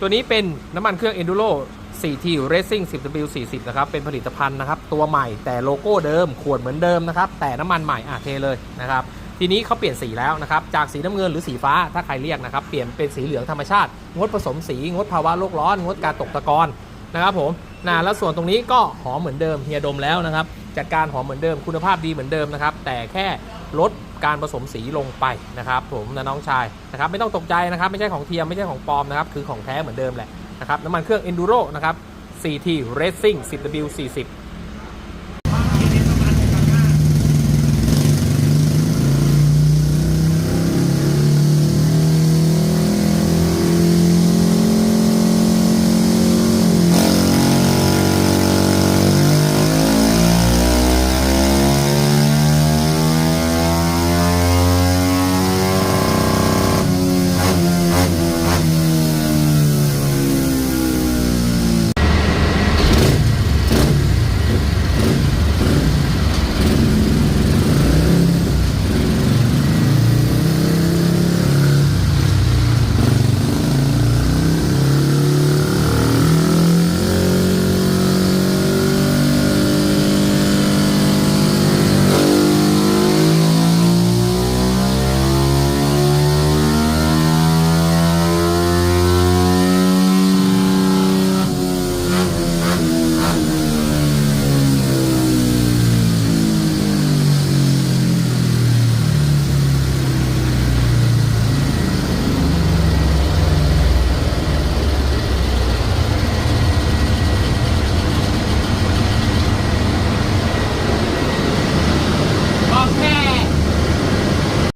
ตัวนี้เป็นน้ำมันเครื่อง Enduro 4T Racing 10W40 นะครับ เป็นผลิตภัณฑ์นะครับ ตัวใหม่แต่โลโก้เดิม ขวดเหมือนเดิมนะครับ แต่น้ำมันใหม่อะเทเลยนะครับ ทีนี้เขาเปลี่ยนสีแล้วนะครับ จากสีน้ำเงินหรือสีฟ้าถ้าใครเรียกนะครับ เปลี่ยนเป็นสีเหลืองธรรมชาติ งดผสมสี งดภาวะโลกร้อน งดการตกตะกอนนะครับผมนะแล้วส่วนตรงนี้ก็หอมเหมือนเดิมเฮียดมแล้วนะครับ จัดการหอมเหมือนเดิม คุณภาพดีเหมือนเดิมนะครับ แต่แค่ลดการผสมสีลงไปนะครับ ผมนะน้องชายนะครับ ไม่ต้องตกใจนะครับ ไม่ใช่ของเทียมไม่ใช่ของปลอมนะครับ คือของแท้เหมือนเดิมแหละนะครับน้ำมันเครื่อง Enduro นะครับ CT Racing 10W40